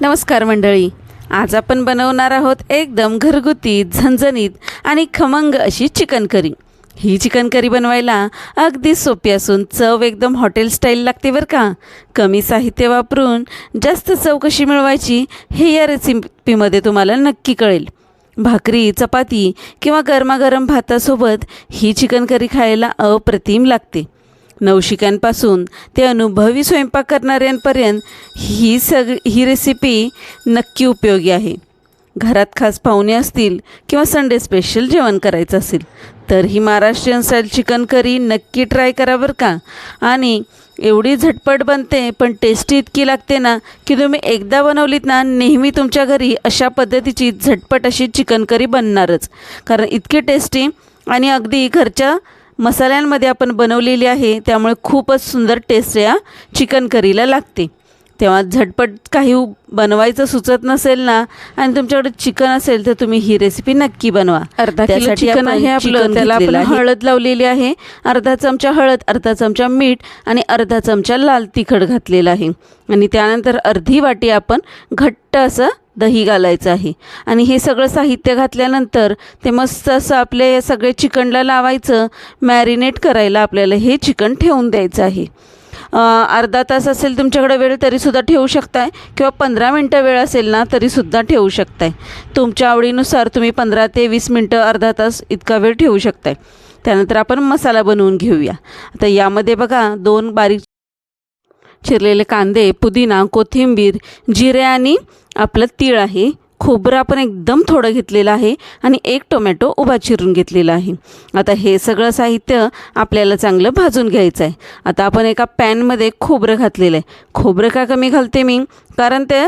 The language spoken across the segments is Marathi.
नमस्कार मंडळी. आज आपण बनवणार आहोत एकदम घरगुती झणझणीत आणि खमंग अशी चिकन करी. ही चिकन करी बनवायला अगदी सोपी असून चव एकदम हॉटेल स्टाईल लागते बरं का. कमी साहित्य वापरून जास्त चव कशी मिळवायची हे या रेसिपीमध्ये तुम्हाला नक्की कळेल. भाकरी चपाती किंवा गरमागरम भातासोबत ही चिकन करी खायला अप्रतिम लागते. नवशिक्यांपासून ते अनुभवी स्वयंपाक करणाऱ्यांपर्यंत ही सग ही रेसिपी नक्की उपयोगी आहे. घरात खास पाहुणे असतील किंवा संडे स्पेशल जेवण करायचं असेल तर ही महाराष्ट्रीयन स्टाईल चिकन करी नक्की ट्राय करा बरं का. आणि एवढी झटपट बनते पण टेस्टी इतकी लागते ना की तुम्ही एकदा बनवलीत ना नेहमी तुमच्या घरी अशा पद्धतीची झटपट अशी चिकन करी बनणारच. कारण इतकी टेस्टी आणि अगदी घरच्या मसाल्यांमध्ये आपण बनवलेली आहे त्यामुळे खूपच सुंदर टेस्ट या चिकन करीला लागते. तेव्हा झटपट काही बनवायचं सुचत नसेल ना आणि तुमच्याकडे चिकन असेल तर तुम्ही ही रेसिपी नक्की बनवा. अर्धा किलो चिकन आहे आपलं, त्याला आपण. हळद लावलेली आहे अर्धा चमचा हळद अर्धा चमचा मीठ आणि अर्धा चमचा लाल तिखट घातलेला आहे. आणि त्यानंतर अर्धी वाटी आपण घट्ट असं दही घालायचं आहे. आणि हे सगळं साहित्य घातल्यानंतर ते मस्त असं आपले सगळे चिकनला लावायचं मॅरिनेट करायला आपल्याला हे चिकन ठेवून द्यायचं आहे. अर्धा तास असेल तुमच्याकडे वेळ तरीसुद्धा ठेवू शकताय किंवा पंधरा मिनटं वेळ असेल ना तरीसुद्धा ठेवू शकताय. तुमच्या आवडीनुसार तुम्ही पंधरा ते वीस मिनटं अर्धा तास इतका वेळ ठेवू शकताय. त्यानंतर आपण मसाला बनवून घेऊया. आता यामध्ये बघा दोन बारीक चिरलेले कांदे पुदिना कोथिंबीर जिरे आणि आपलं तीळ आहे. खोबरं आपण एकदम थोडं घेतलेलं आहे आणि एक टोमॅटो उभा चिरून घेतलेला आहे. आता हे सगळं साहित्य आपल्याला चांगलं भाजून घ्यायचं आहे. आता आपण एका पॅनमध्ये खोबरं घातलेलं आहे. खोबरं का कमी घालते मी? कारण ते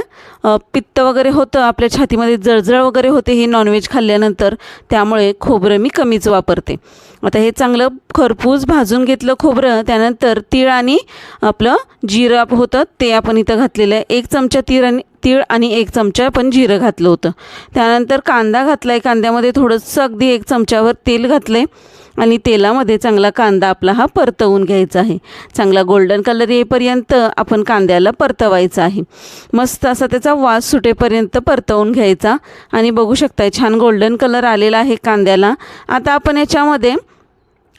पित्त वगैरे होतं आपल्या छातीमध्ये जळजळ वगैरे होते हे नॉनव्हेज खाल्ल्यानंतर त्यामुळे खोबरं मी कमीच वापरते. आता हे चांगलं खरपूस भाजून घेतलं खोबरं त्यानंतर तीळ आणि आपलं जिरं होतं ते आपण इथं घातलेलं आहे. एक चमचा तीळ आणि तीळ आणि एक चमचा आपण जिरं घातलं होतं. त्यानंतर कांदा घातला आहे कांद्यामध्ये थोडंसं अगदी एक चमच्यावर तेल घातलं आहे आणि तेलामध्ये चांगला कांदा आपला हा परतवून घ्यायचा आहे. चांगला गोल्डन कलर येईपर्यंत आपण कांद्याला परतवायचा आहे. मस्त असा त्याचा वास सुटेपर्यंत परतवून घ्यायचा आणि बघू शकताय छान गोल्डन कलर आलेला आहे कांद्याला. आता आपण याच्यामध्ये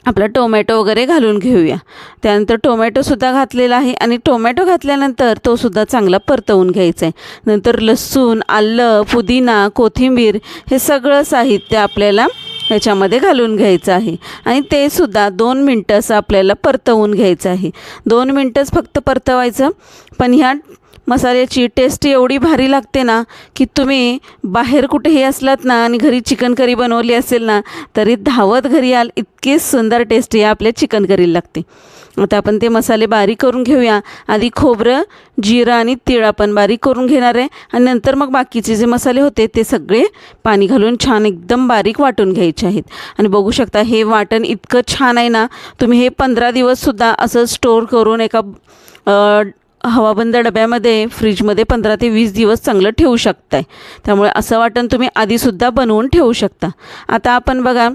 आपला टोमॅटो वगैरे घालून घेऊया. त्यानंतर टोमॅटोसुद्धा घातलेला आहे आणि टोमॅटो घातल्यानंतर तो सुद्धा चांगला परतवून घ्यायचा आहे नंतर लसूण आलं पुदिना कोथिंबीर हे सगळं साहित्य आपल्याला ह्याच्यामध्ये घालून घ्यायचं आहे. आणि ते सुद्धा दोन मिनटं असं आपल्याला परतवून घ्यायचं आहे. दोन मिनटंच फक्त परतवायचं. पण ह्या मसाल्याची टेस्ट एवढी भारी लागते ना की तुम्ही बाहेर कुठेही असलात ना आणि घरी चिकन करी बनवली असेल ना तरी धावत घरी याल इतकी सुंदर टेस्ट या आपल्या चिकन करीला लागते. आता आपण ते मसाले बारीक करून घेऊया. आधी खोबरं जिरं आणि तीळ आपण बारीक करून घेणार आहे. आणि नंतर मग बाकीचे जे मसाले होते ते सगळे पाणी घालून छान एकदम बारीक वाटून घ्यायचे आहेत. आणि बघू शकता हे वाटण इतकं छान आहे ना तुम्ही हे पंधरा दिवससुद्धा असं स्टोअर करून एका हवाबंद डब्यामध्ये फ्रीजमध्ये पंधरा ते वीस दिवस चांगलं ठेवू शकताय. त्यामुळे असं वाटण तुम्ही आधीसुद्धा बनवून ठेवू शकता. आता आपण बघा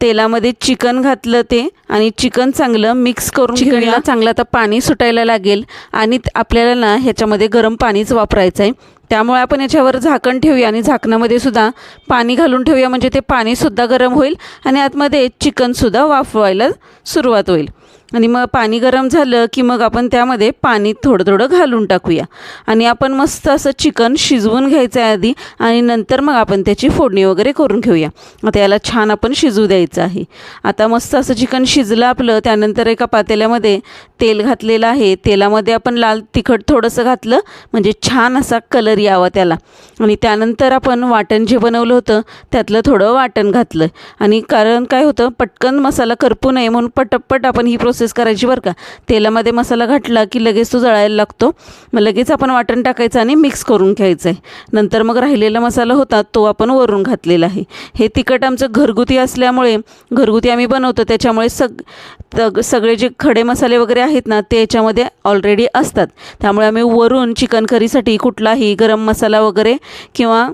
तेलामध्ये चिकन घातलं ते आणि चिकन चांगलं मिक्स करून चिकनला चांगलं आता पाणी सुटायला लागेल आणि आपल्याला ना ह्याच्यामध्ये गरम पाणीच वापरायचं आहे त्यामुळे आपण याच्यावर झाकण ठेवूया आणि झाकणामध्ये सुद्धा पाणी घालून ठेवूया. म्हणजे ते पाणीसुद्धा गरम होईल आणि आतमध्ये चिकनसुद्धा वाफवायला सुरुवात होईल. आणि मग पाणी गरम झालं की मग आपण त्यामध्ये पाणी थोडं थोडं घालून टाकूया. आणि आपण मस्त असं चिकन शिजवून घ्यायचं आहे आधी आणि नंतर मग आपण त्याची फोडणी वगैरे करून घेऊया. आता याला छान आपण शिजू द्यायचं आहे. आता मस्त असं चिकन शिजलं आपलं त्यानंतर एका पातेल्यामध्ये तेल घातलेलं आहे. तेलामध्ये आपण लाल तिखट थोडंसं घातलं म्हणजे छान असा कलर यावा त्याला. आणि त्यानंतर आपण वाटण जे बनवलं होतं त्यातलं थोडं वाटण घातलं. आणि कारण काय होतं पटकन मसाला करपू नये म्हणून पटपट आपण ही प्रोसेस करायची बरं का. तेलामध्ये मसाला घातला की लगेच तो जळायला लागतो. मग लगेच आपण वाटण टाकायचं आणि मिक्स करून घ्यायचं आहे नंतर मग राहिलेला मसाला होता तो आपण वरून घातलेला आहे. हे तिखट आमचं घरगुती असल्यामुळे घरगुती आम्ही बनवतो त्याच्यामुळे सग सगळे जे खडे मसाले वगैरे आहेत ना ते याच्यामध्ये ऑलरेडी असतात. त्यामुळे आम्ही वरून चिकन करीसाठी कुठलाही गरम मसाला वगैरे किंवा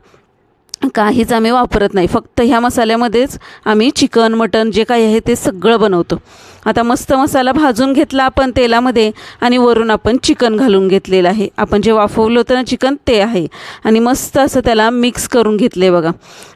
काहीच आम्ही वापरत नाही. फक्त ह्या मसाल्यामध्येच आम्ही चिकन मटन जे काही आहे ते सगळं बनवतो. आता मस्त मसाला भाजून घेतला आपण तेलामध्ये आणि वरून आपण चिकन घालून घेतलेलं आहे. आपण जे वाफवलं होतं ना चिकन ते आहे. आणि मस्त असं त्याला मिक्स करून घेतले बघा.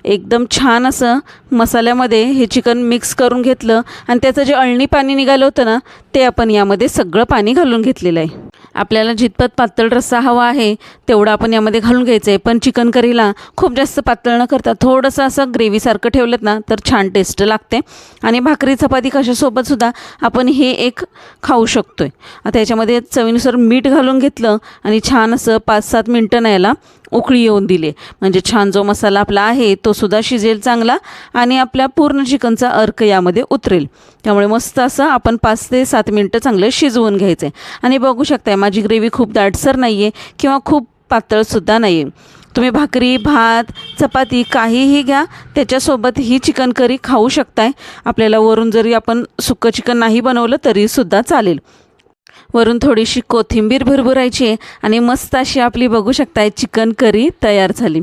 एकदम छान असं मसाल्यामध्ये हे चिकन मिक्स करून घेतलं आणि त्याचं जे अळणी पाणी निघालं होतं ना ते आपण यामध्ये सगळं पाणी घालून घेतलेलं आहे. आपल्याला जितपत पातळ रस्सा हवा आहे तेवढा आपण यामध्ये घालून घ्यायचं आहे पण चिकन करीला खूप जास्त पातळ न करता थोडंसं असं ग्रेव्हीसारखं ठेवलं ना तर छान टेस्ट लागते. आणि भाकरी चपाती कशासोबतसुद्धा आपण हे एक खाऊ शकतो आहे आता याच्यामध्ये चवीनुसार मीठ घालून घेतलं आणि छान असं पाच सात मिनटं ना याला उकळी येऊन दिली. म्हणजे छान जो मसाला आपला आहे तो सुद्धा शिजेल चांगला आणि आपल्या पूर्ण चिकनचा अर्क यामध्ये उतरेल. त्यामुळे मस्त असं आपण पाच ते सात मिनटं चांगलं शिजवून घ्यायचं आहे आणि बघू शकताय माझी ग्रेव्ही खूप दाटसर नाही आहे किंवा खूप पातळसुद्धा नाही आहे तुम्ही भाकरी भात चपाती काहीही घ्या. त्याच्यासोबत ही चिकन करी खाऊ शकताय. आपल्याला वरून जरी आपण सुकं चिकन नाही बनवलं तरीसुद्धा चालेल. वरून थोडीशी कोथिंबीर भरभरायची आणि मस्त अशी आपली बघू शकताय चिकन करी तयार झाली.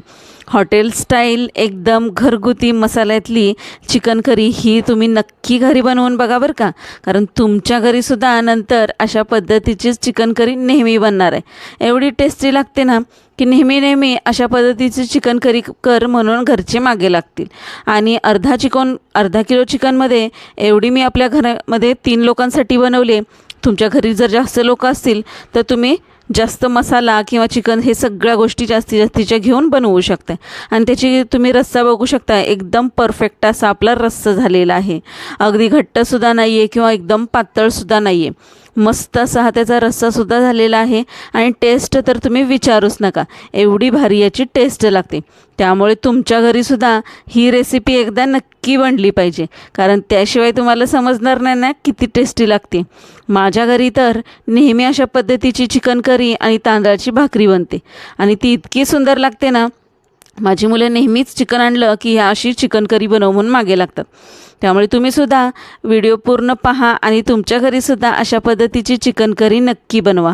हॉटेल स्टाईल एकदम घरगुती मसाल्यातली चिकन करी ही तुम्ही नक्की घरी बनवून बघा बरं का. कारण तुमच्या घरीसुद्धा नंतर अशा पद्धतीचीच चिकन करी नेहमी बनणार आहे. एवढी टेस्टी लागते ना की नेहमी नेहमी अशा पद्धतीची चिकन करी कर म्हणून घरचे मागे लागतील. आणि अर्धा चिकन अर्धा किलो चिकनमध्ये एवढी मी आपल्या घरामध्ये तीन लोकांसाठी बनवले तुमच्या घरी जर जास्त लोक असतील तर तुम्ही जास्त मसाला किंवा चिकन हे सगळ्या गोष्टी जास्तीत जास्तीच्या घेऊन बनवू शकता आणि त्याची तुम्ही रस्सा बघू शकता एकदम परफेक्ट असा आपला रस्सा झालेला आहे. अगदी घट्टसुद्धा नाही आहे किंवा एकदम पातळसुद्धा नाही आहे मस्त असा हा त्याचा रस्सासुद्धा झालेला आहे. आणि टेस्ट तर तुम्ही विचारूच नका. एवढी भारी याची टेस्ट लागते. त्यामुळे तुमच्या घरीसुद्धा ही रेसिपी एकदा नक्की बनली पाहिजे. कारण त्याशिवाय तुम्हाला समजणार नाही ना किती टेस्टी लागते. माझ्या घरी तर नेहमी अशा पद्धतीची चिकन करी आणि तांदळाची भाकरी बनते. आणि ती इतकी सुंदर लागते ना माझी मुलं नेहमीच चिकन आणलं की ह्या अशी चिकन करी बनव म्हणून मागे लागतात. त्यामुळे तुम्हीसुद्धा व्हिडिओ पूर्ण पहा आणि तुमच्या घरीसुद्धा अशा पद्धतीची चिकन करी नक्की बनवा.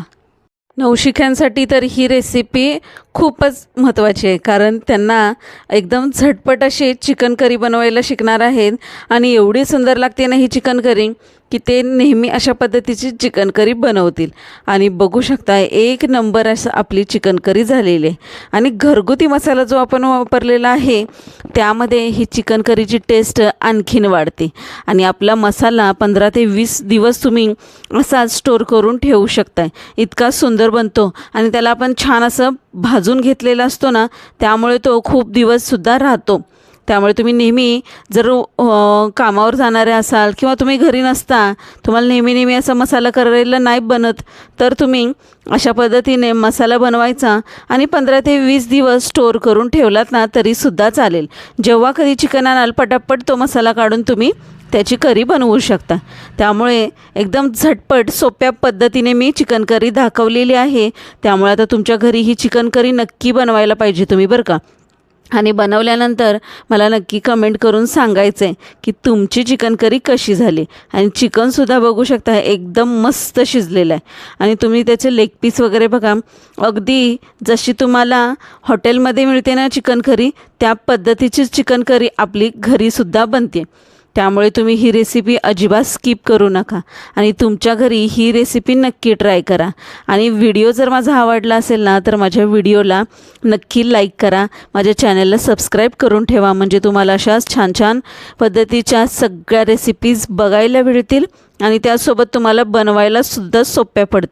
नवशिक्यांसाठी तर ही रेसिपी खूपच महत्त्वाची आहे कारण त्यांना एकदम झटपट अशी चिकन करी बनवायला शिकणार आहेत आणि एवढी सुंदर लागते ना ही चिकन करी की ते नेहमी अशा पद्धतीची चिकन करी बनवतील. आणि बघू शकता एक नंबर असं आपली चिकन करी झालेली आहे. आणि घरगुती मसाला जो आपण वापरलेला आहे त्यामध्ये ही चिकन करीची टेस्ट आणखीन वाढते. आणि आपला मसाला पंधरा ते वीस दिवस तुम्ही असाच स्टोर करून ठेवू शकताय. इतका सुंदर बनतो आणि त्याला आपण छान असं भाजून घेतलेला असतो ना त्यामुळे तो खूप दिवससुद्धा राहतो. त्यामुळे तुम्ही नेहमी जर कामावर जाणारे असाल किंवा तुम्ही घरी नसता तुम्हाला नेहमी नेहमी असा मसाला करायला नाही बनत तर तुम्ही अशा पद्धतीने मसाला बनवायचा आणि पंधरा ते वीस दिवस स्टोअर करून ठेवलात ना तरीसुद्धा चालेल. जेव्हा कधी चिकन आणाल पटापट तो मसाला काढून तुम्ही त्याची करी बनवू शकता. त्यामुळे एकदम झटपट सोप्या पद्धतीने मी चिकन करी दाखवलेली आहे. त्यामुळे आता तुमच्या घरी ही चिकन करी नक्की बनवायला पाहिजे तुम्ही बरं का? आणि बनवल्यानंतर मला नक्की कमेंट करून सांगायचं आहे की तुमची चिकन करी कशी झाली? आणि चिकनसुद्धा बघू शकता एकदम मस्त शिजलेलं आहे. आणि तुम्ही त्याचे लेग पीस वगैरे बघा. अगदी जशी तुम्हाला हॉटेलमध्ये मिळते ना चिकन करी त्या पद्धतीचीच चिकन करी आपली घरीसुद्धा बनते. त्यामुळे तुम्ही ही रेसिपी अजिबात स्किप करू नका. आणि तुमच्या घरी ही रेसिपी नक्की ट्राय करा. आणि व्हिडिओ जर माझा आवडला असेल ना तर माझ्या व्हिडिओला नक्की लाईक करा. माझ्या चॅनलला सबस्क्राईब करून ठेवा. म्हणजे तुम्हाला अशाच छान छान पद्धतीच्या सगळ्या रेसिपीज बघायला मिळतील. आणि त्यासोबत तुम्हाला बनवायला सुद्धा सोप्या पडतील.